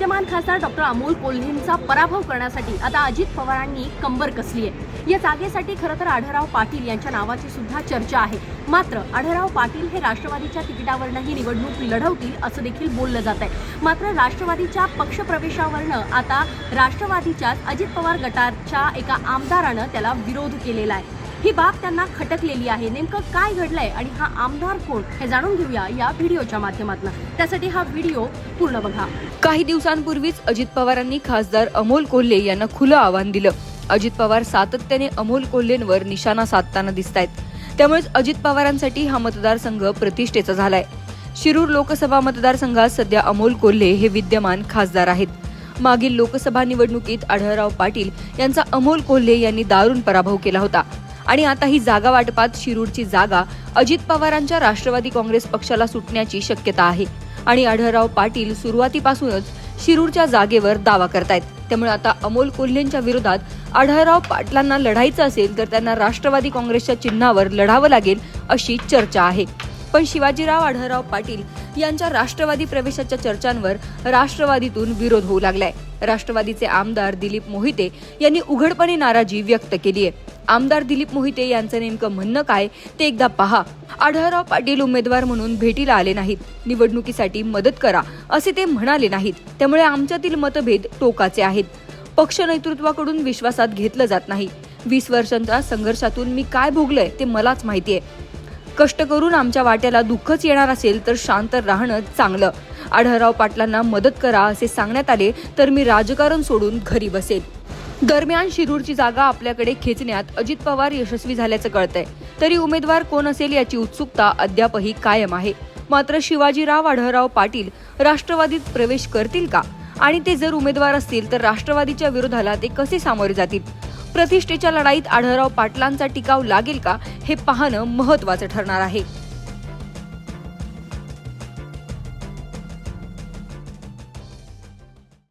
विद्यमान खासदार डॉक्टर अमोल कोल्हेंचा पराभव करण्यासाठी आता अजित पवारांनी कंबर कसली आहे. या जागेसाठी खरं तर आढळराव पाटील यांच्या नावाची सुद्धा चर्चा आहे. मात्र आढळराव पाटील हे राष्ट्रवादीच्या तिकिटावरनंही निवडणूक लढवतील असं देखील बोललं जात आहे मात्र राष्ट्रवादीच्या पक्षप्रवेशावरनं आता राष्ट्रवादीच्याच अजित पवार गटाच्या एका आमदारानं त्याला विरोध केलेला आहे. ही बाब त्यांना खटकलेली आहे. नेमकं काय घडलंय आणि हा आमदार कोण हे जाणून घेऊया या व्हिडिओच्या माध्यमातून. त्यासाठी हा व्हिडिओ पूर्ण बघा. काही दिवसांपूर्वीच अजित पवारांनी खासदार अमोल कोल्हे यांना खुलं आव्हान दिलं. अजित पवार सातत्याने अमोल कोल्हेंवर निशाणा साधताना दिसत आहेत त्यामुळेच अजित पवारांसाठी हा मतदारसंघ प्रतिष्ठेचा झालाय. शिरूर लोकसभा मतदारसंघात सध्या अमोल कोल्हे हे विद्यमान खासदार आहेत. मागील लोकसभा निवडणुकीत आढळराव पाटील यांचा अमोल कोल्हे यांनी दारुण पराभव केला होता. आणि आता ही जागा वाटपात शिरूरची जागा अजित पवारांच्या राष्ट्रवादी काँग्रेस पक्षाला सुटण्याची शक्यता आहे. आणि आढळराव पाटील सुरुवातीपासूनच शिरूरच्या जागेवर दावा करतायत. त्यामुळे आता अमोल कोल्हेंच्या विरोधात आढळराव पाटलांना लढायचं असेल तर त्यांना राष्ट्रवादी काँग्रेसच्या चिन्हावर लढावं लागेल अशी चर्चा आहे. पण शिवाजीराव आढळराव पाटील यांच्या राष्ट्रवादी प्रवेशाच्या चर्चांवर राष्ट्रवादीतून विरोध होऊ लागलाय. राष्ट्रवादीचे आमदार दिलीप मोहिते यांनी उघडपणे नाराजी व्यक्त केली आहे आमदार दिलीप मोहिते यांचं नेमकं म्हणणं काय ते एकदा पहा. आढळराव पाटील उमेदवार म्हणून भेटीला आले नाहीत. निवडणुकीसाठी मदत करा असे ते म्हणाले नाहीत. त्यामुळे आमच्यातील मतभेद टोकाचे आहेत. पक्ष नेतृत्वाकडून विश्वासात घेतलं जात नाही. वीस वर्षांच्या संघर्षातून मी काय भोगलंय ते मलाच माहिती आहे कष्ट करून आमच्या वाट्याला दुःखच येणार असेल तर शांत राहणं चांगलं. आढळराव पाटलांना मदत करा असे सांगण्यात आले तर मी राजकारण सोडून घरी बसेल. दरम्यान शिरूरची जागा आपल्याकडे खेचण्यात अजित पवार यशस्वी झाल्याचं कळतंय. तरी उमेदवार कोण असेल याची उत्सुकता अद्यापही कायम आहे. मात्र शिवाजीराव आढळराव पाटील राष्ट्रवादीत प्रवेश करतील का? आणि ते जर उमेदवार असतील तर राष्ट्रवादीच्या विरोधाला ते कसे सामोरे जातील? प्रतिष्ठेच्या लढाईत आढळराव पाटलांचा टिकाव लागेल का? हे पाहणं महत्वाचं ठरणार आहे.